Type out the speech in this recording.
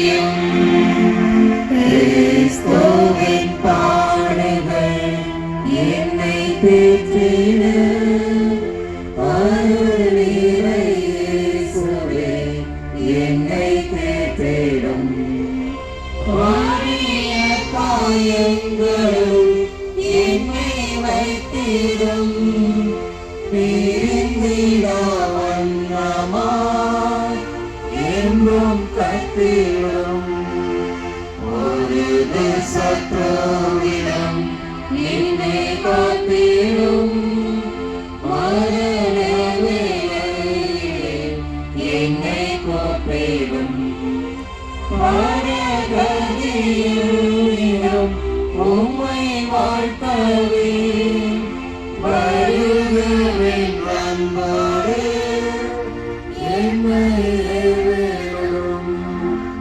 செய்யும் கிறிஸ்துவின் பாடுகள் என்னை தேற்றின அருளிறை இயேசுவே என்னை தேற்றிடும் வாரிய காயங்களும் என்னை வைத்திடும். பிரிந்திட வண்ணமாய் என்றும் காத்திடும் ஒரு சத்தோவிடம் என்னை காத்திடும். என்னை கோப்பிடும். பாடகிடம் உம்மை வாழ்த்தவே. வருகிறேன் வந்தோடு என்னை